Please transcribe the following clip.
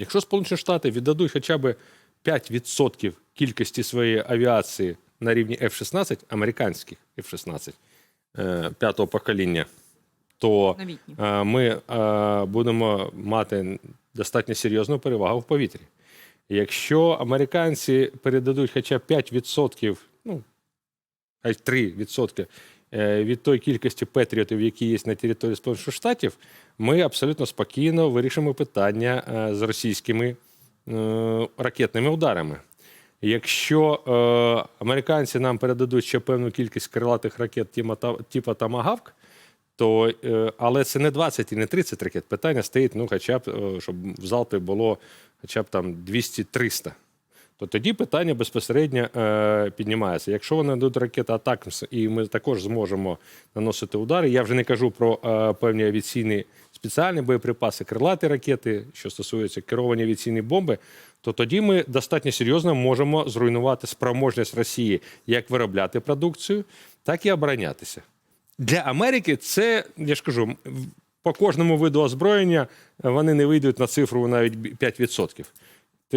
Якщо Сполучені Штати віддадуть хоча б 5% кількості своєї авіації на рівні F-16, американських F-16 е, п'ятого покоління, то е, ми е, будемо мати достатньо серйозну перевагу в повітрі. Якщо американці передадуть хоча б 5%, ну, хай 3% е, від тої кількості патріотів, які є на території Сполучених Штатів, ми абсолютно спокійно вирішимо питання е, з російськими е, ракетними ударами. Якщо е, американці нам передадуть ще певну кількість крилатих ракет типу Тамагавк, то, е, але це не 20 і не 30 ракет. Питання стоїть, ну, хоча б, е, щоб в залпі було хоча б там 200-300. То тоді питання безпосередньо е, піднімається. Якщо вони дадуть ракети Атакмс, і ми також зможемо наносити удари, я вже не кажу про е, певні авіаційні спеціальні боєприпаси, крилаті ракети, що стосується керовані авіаційні бомби, то тоді ми достатньо серйозно можемо зруйнувати спроможність Росії як виробляти продукцію, так і оборонятися. Для Америки це, я ж кажу, по кожному виду озброєння вони не вийдуть на цифру навіть бі- 5%.